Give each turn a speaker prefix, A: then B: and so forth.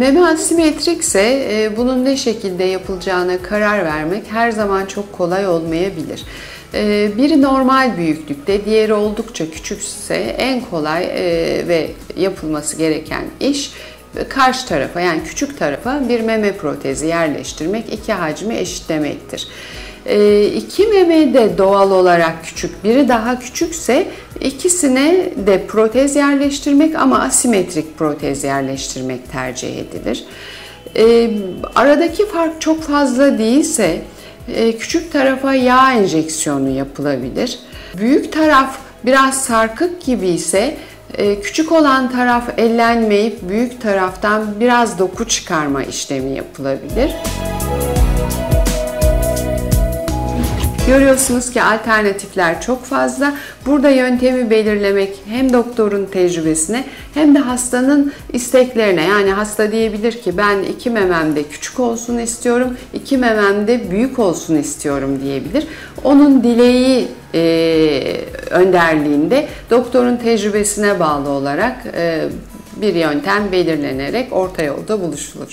A: Meme asimetrikse e, bunun ne şekilde yapılacağına karar vermek her zaman çok kolay olmayabilir. E, biri normal büyüklükte, diğeri oldukça küçükse en kolay e, ve yapılması gereken iş karşı tarafa yani küçük tarafa bir meme protezi yerleştirmek iki hacmi eşitlemektir. E, iki meme de doğal olarak küçük, biri daha küçükse ikisine de protez yerleştirmek ama asimetrik protez yerleştirmek tercih edilir. E, aradaki fark çok fazla değilse e, küçük tarafa yağ enjeksiyonu yapılabilir. Büyük taraf biraz sarkık gibi ise küçük olan taraf ellenmeyip büyük taraftan biraz doku çıkarma işlemi yapılabilir. Görüyorsunuz ki alternatifler çok fazla. Burada yöntemi belirlemek hem doktorun tecrübesine hem de hastanın isteklerine. Yani hasta diyebilir ki ben iki mememde küçük olsun istiyorum, iki mememde büyük olsun istiyorum diyebilir. Onun dileği e, önderliğinde doktorun tecrübesine bağlı olarak e, bir yöntem belirlenerek orta yolda buluşulur.